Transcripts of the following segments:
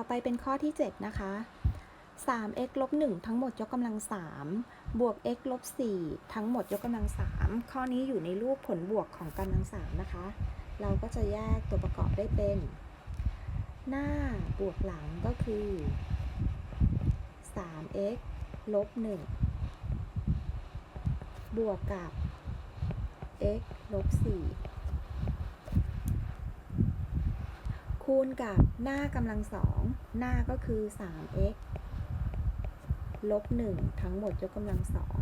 ต่อไปเป็นข้อที่ 7 นะคะ 3x ลบ1ทั้งหมดยกกำลัง 3 บวก x ลบ4ทั้งหมดยกกำลัง 3 ข้อนี้อยู่ในรูปผลบวกของกำลัง 3 นะคะ เราก็จะแยกตัวประกอบได้เป็น หน้าบวกหลังก็คือ 3x ลบ1บวกกับ x ลบ4 คูณกับหน้ากำลังสองหน้าก็คือ 3x ลบ 1 ทั้งหมดยกกำลังสอง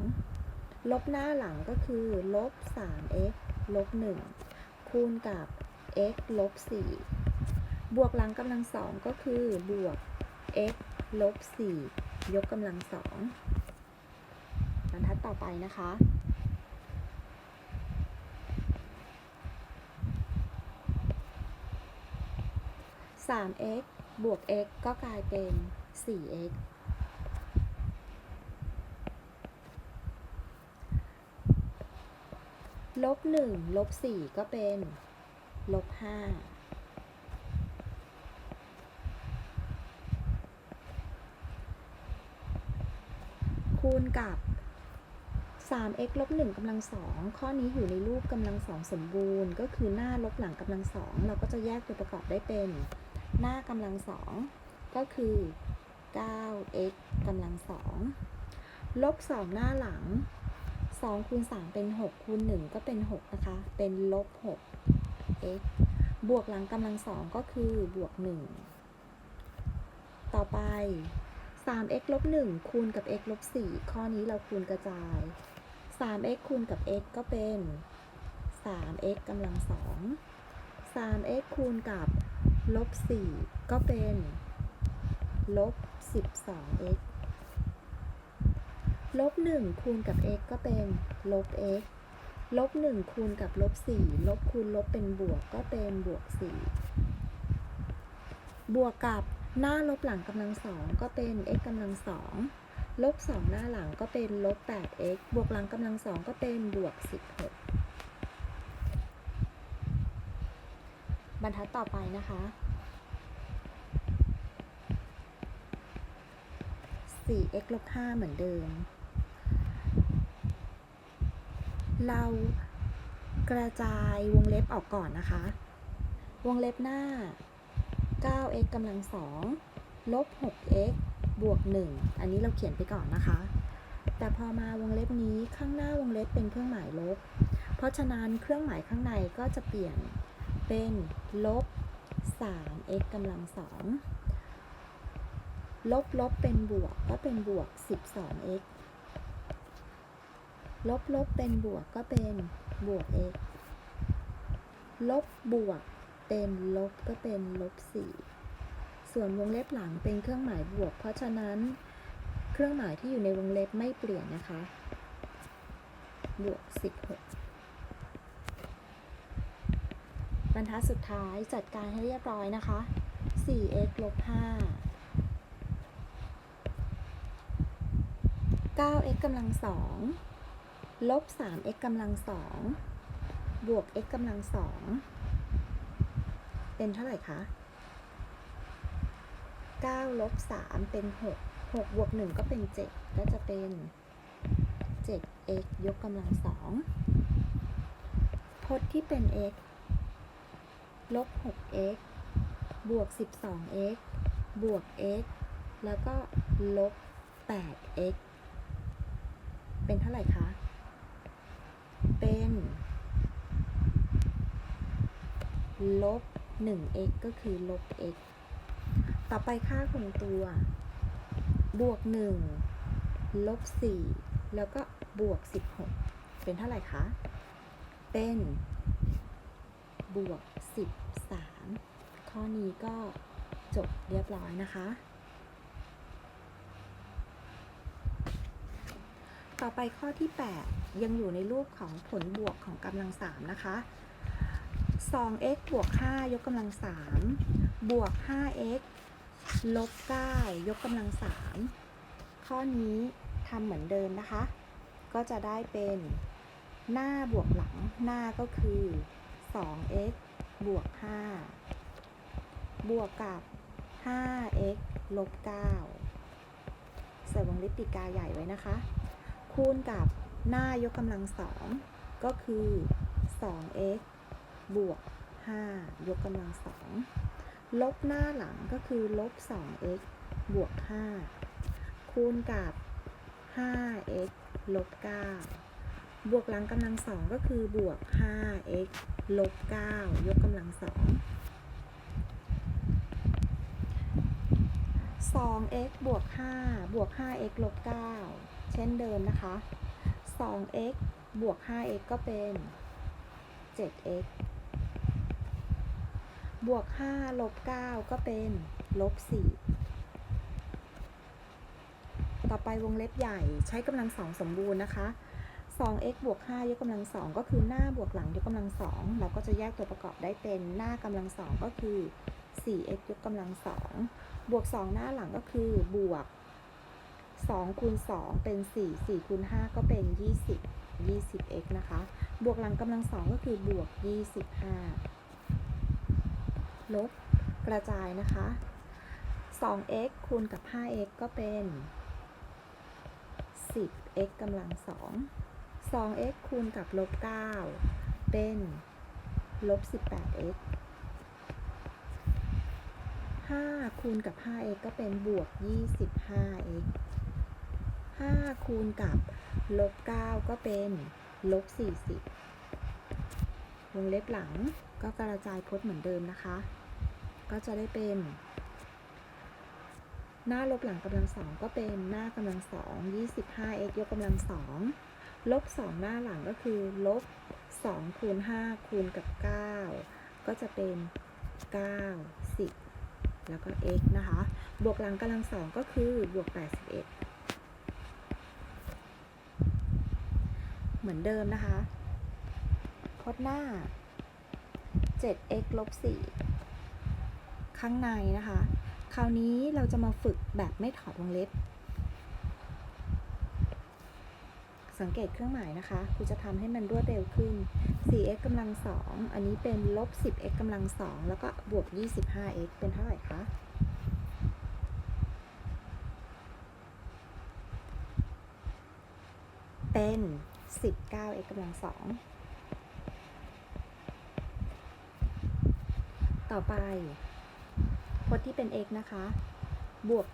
ลบหน้าหลังก็คือ ลบ 3x ลบ 1 คูณกับ x ลบ 4 บวกหลังกำลังสองก็คือบวก x ลบ 4 ยกกำลังสองบรรทัดต่อไปนะคะ 3x บวก x ก็กลายเป็น 4x ลบ1ลบ4ก็เป็น ลบ5คูณกับ 3x ลบ1กำลังสองข้อนี้อยู่ในรูปกำลังสองสมบูรณ์ ก็คือหน้าลบหลังกำลังสองเราก็จะแยกตัวประกอบได้เป็น หน้ากำลังสองก็คือ 9x กำลังสองลบ 2 หน้าหลัง 2 คูณ 3 เป็น 6 คูณ 1 ก็เป็น 6 นะคะ เป็นลบ 6x บวกหลังกำลังสองก็คือบวก 1 ต่อไป 3x ลบ 1 คูณกับ x ลบ 4 ข้อนี้เราคูณกระจาย 3x คูณกับ x ก็เป็น 3x กำลังสอง 3x คูณกับ ลบ4ก็เป็นลบ 12x ลบ1คูณกับ x ก็เป็นลบ x ลบ1คูณกับลบ4ลบคูณลบเป็นบวกก็เป็นบวก4บวกกับหน้าลบหลังกำลังสองก็เป็น x กำลังสองลบ2หน้าหลังก็เป็นลบ 8x บวกหลังกำลังสองก็เป็นบวก16บ รรทัดต่อไปนะคะ 4x ลบ5เหมือนเดิม เรากระจายวงเล็บออกก่อนนะคะ วงเล็บหน้า 9x กำลังสองลบ 6x บวก 1 อันนี้เราเขียนไปก่อนนะคะ แต่พอมาวงเล็บนี้ข้างหน้าวงเล็บเป็นเครื่องหมายลบ เพราะฉะนั้นเครื่องหมายข้างในก็จะเปลี่ยน เป็นลบ 3x กำลังสองลบลบเป็นบวกก็เป็นบวก 12x ลบลบเป็นบวกก็เป็นบวก x ลบบวกเป็นลบก็เป็นลบ 4 ส่วนวงเล็บหลังเป็นเครื่องหมายบวก เพราะฉะนั้นเครื่องหมายที่อยู่ในวงเล็บไม่เปลี่ยนนะคะ บวก 16 บรรทัดสุดท้ายจัดการให้เรียบร้อยนะคะ 4x ลบ5 9x กำลังสองลบ 3x กำลังสองบวก x กำลังสองเป็นเท่าไหร่คะ 9 ลบ 3 เป็น 6 6บวก 1 ก็เป็น 7 ก็จะเป็น 7x ยกกำลังสองพจน์ที่เป็น x ลบ 6x บวก 12x บวก x แล้วก็ลบ 8x เป็นเท่าไหร่คะ เป็น ลบ 1x ก็คือลบ x ต่อไปค่าคงตัว บวก 1 ลบ 4 แล้วก็บวก 16 เป็นเท่าไหร่คะ เป็น บวก 13 ข้อนี้ก็จบเรียบร้อยนะคะ ต่อไปข้อที่ 8 ยังอยู่ในรูปของผลบวกของกำลัง 3 นะคะ 2x บวก 5 ยกกำลัง 3 บวก 5x ลบ 9 ยกกำลัง 3 ข้อนี้ทำเหมือนเดิมนะคะ ก็จะได้เป็นหน้าบวกหลังหน้าก็คือ 2x บวก 5 บวกกับ 5x ลบ 9 ใส่วงเล็บปีกกาใหญ่ไว้นะคะ คูณกับหน้ายกกำลังสองก็คือ 2x บวก 5 ยกกำลังสองลบหน้าหลังก็คือลบ 2x บวก 5 คูณกับ 5x ลบ 9 บวกหลังกำลังสองก็คือบวก 5x ลบ 9 ยกกำลังสอง 2x บวก 5 บวก 5x ลบ 9 เช่นเดิมนะคะ 2x บวก 5x ก็เป็น 7x บวก 5 ลบ 9 ก็เป็น ลบ 4 ต่อไปวงเล็บใหญ่ใช้กำลังสองสมบูรณ์นะคะ 2x บวก5ยกกำลังสองก็คือหน้าบวกหลังยกกำลังสองเราก็จะแยกตัวประกอบได้เป็นหน้ากำลังสองก็คือ 4x ยกกำลังสองบวก 2 หน้าหลังก็คือบวก2คูณ2เป็น 4 4คูณ5ก็เป็น 20 20x นะคะ บวกหลังกำลังสองก็คือบวก 25 ลบกระจายนะคะ 2x คูณกับ 5x ก็เป็น 10x กำลังสอง 2x คูณกับลบ9เป็นลบ 18x 5 คูณกับ 5x ก็เป็นบวก 25x 5 คูณกับลบ 9 ก็เป็นลบ 40 วงเล็บหลังก็กระจายพจน์เหมือนเดิมนะคะ ก็จะได้เป็น หน้าลบหลังกำลังสองก็เป็นหน้ากำลังสอง 25x ยกกำลังสอง ลบ 2 หน้าหลังก็คือลบ 2 คูณ 5 คูณกับ 9 ก็จะเป็น 9 10 แล้วก็ x นะคะ บวกหลังกำลังสองก็คือบวก 81 เหมือนเดิมนะคะพจน์หน้า 7x ลบ 4 ข้างในนะคะ คราวนี้เราจะมาฝึกแบบไม่ถอดวงเล็บ สังเกตเครื่องหมายนะคะครูจะทำให้มันรวดเร็วขึ้น 4x กำลังสองอันนี้เป็นลบ 10x กำลังสองแล้วก็บวก 25x เป็นเท่าไหร่คะเป็น 19x กำลังสองต่อไปพจน์ที่เป็น x นะคะ บวก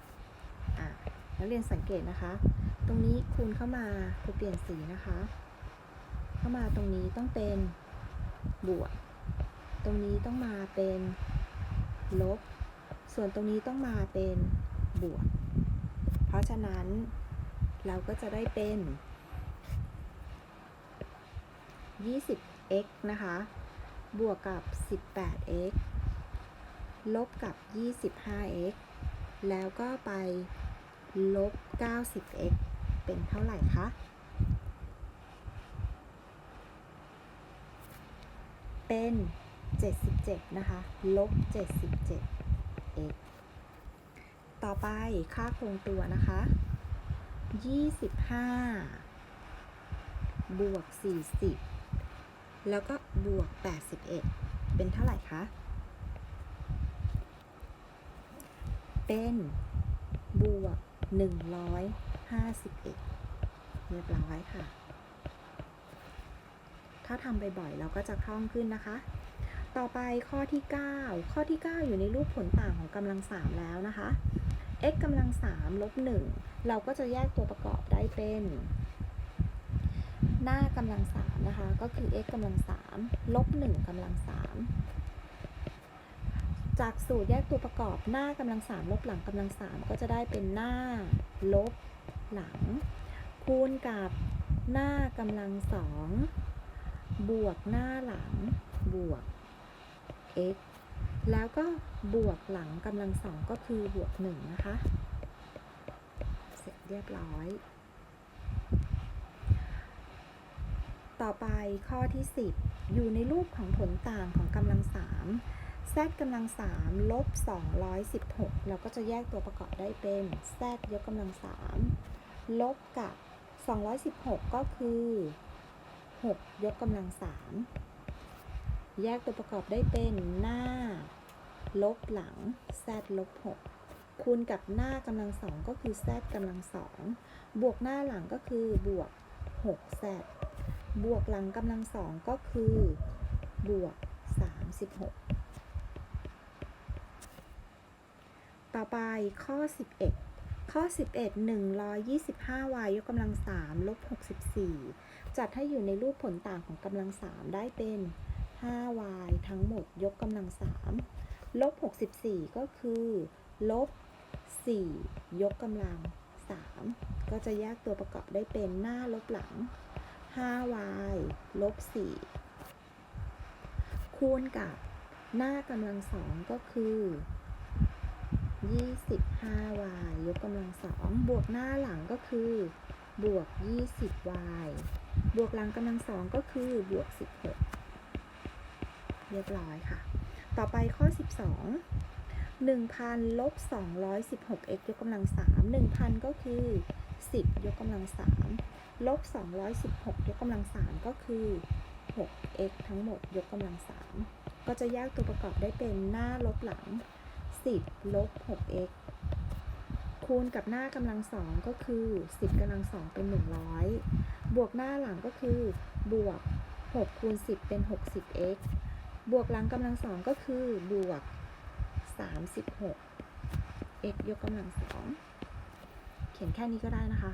20อะนักเรียนสังเกตนะคะ รงนี้คูณเข้ามาครูเปลี่ยนสีนะคะ เข้ามาตรงนี้ต้องเป็นบวก ตรงนี้ต้องมาเป็นลบ ส่วนตรงนี้ต้องมาเป็นบวก เพราะฉะนั้นเราก็จะได้เป็น 20x นะคะ บวกกับ 18x ลบกับ 25x แล้วก็ไปลบ 90x เป็นเท่าไหร่คะเป็น 77 นะคะ ลบ 77x ต่อไปค่าคงตัวนะคะ 25 บวก 40 แล้วก็บวก 81 เป็นเท่าไหร่คะ เป็น บวก 51 เรียบร้อยค่ะ ถ้าทำบ่อยๆเราก็จะคล่องขึ้นนะคะ ต่อไปข้อที่ 9 ข้อที่ 9 อยู่ในรูปผลต่างของกำลัง 3 แล้วนะคะ x กำลัง3ลบ1เราก็จะแยกตัวประกอบได้เป็น หน้ากำลัง3นะคะ ก็คือ x กำลัง3ลบ1กำลัง3จากสูตรแยกตัวประกอบหน้ากำลัง3ลบหลังกำลัง3ก็จะได้เป็นหน้า ลบ หลัง คูณกับหน้ากำลัง2บวกหน้าหลังบวก x แล้วก็บวกหลังกำลังสองก็คือบวกหนึ่งนะคะ เสร็จเรียบร้อย ต่อไปข้อที่ 10 อยู่ในรูปของผลต่างของกำลังสาม z กำลังสามลบ216เราก็จะแยกตัวประกอบได้เป็น z ยกกำลังสาม ลบกับ 216 ก็คือ 6 ยกกำลังสามแยกตัวประกอบได้เป็นหน้า ลบหลัง z ลบ 6 คูณกับหน้ากำลังสองก็คือ z กำลังสองบวกหน้าหลังก็คือบวก 6z บวกหลังกำลังสองก็คือ บวก 36 ต่อไปข้อ 11 ข้อ 11 125y ยกกำลัง3ลบ64 จัดให้อยู่ในรูปผลต่างของกำลัง 3 ได้เป็น 5y ทั้งหมดยกกำลัง 3 ลบ 64 ก็คือ ลบ 4 ยกกำลัง 3 ก็จะแยกตัวประกอบได้เป็นหน้าลบหลัง 5y ลบ 4 คูณกับหน้ากำลังสองก็คือ 25y ยกกำลังสองบวกหน้าหลังก็คือบวก 20y บวกหลังกำลังสองก็คือบวก 16 เรียบร้อยค่ะ ต่อไปข้อ 12 1,000ลบ216 x ยกกำลัง 3 1,000 ก็คือ 10 ยกกำลัง 3 ลบ 216 ยกกำลัง 3 ก็คือ 6x ทั้งหมดยกกำลัง 3 ก็จะแยกตัวประกอบได้เป็นหน้าลบหลัง 10ลบ 6x คูณกับหน้ากำลังสองก็คือ 10กำลังสองเป็น 100 บวกหน้าหลังก็คือบวก 6 คูณ 10 เป็น 60x บวกหลังกำลังสองก็คือบวก 36 x ยกกำลังสองเขียนแค่นี้ก็ได้นะคะ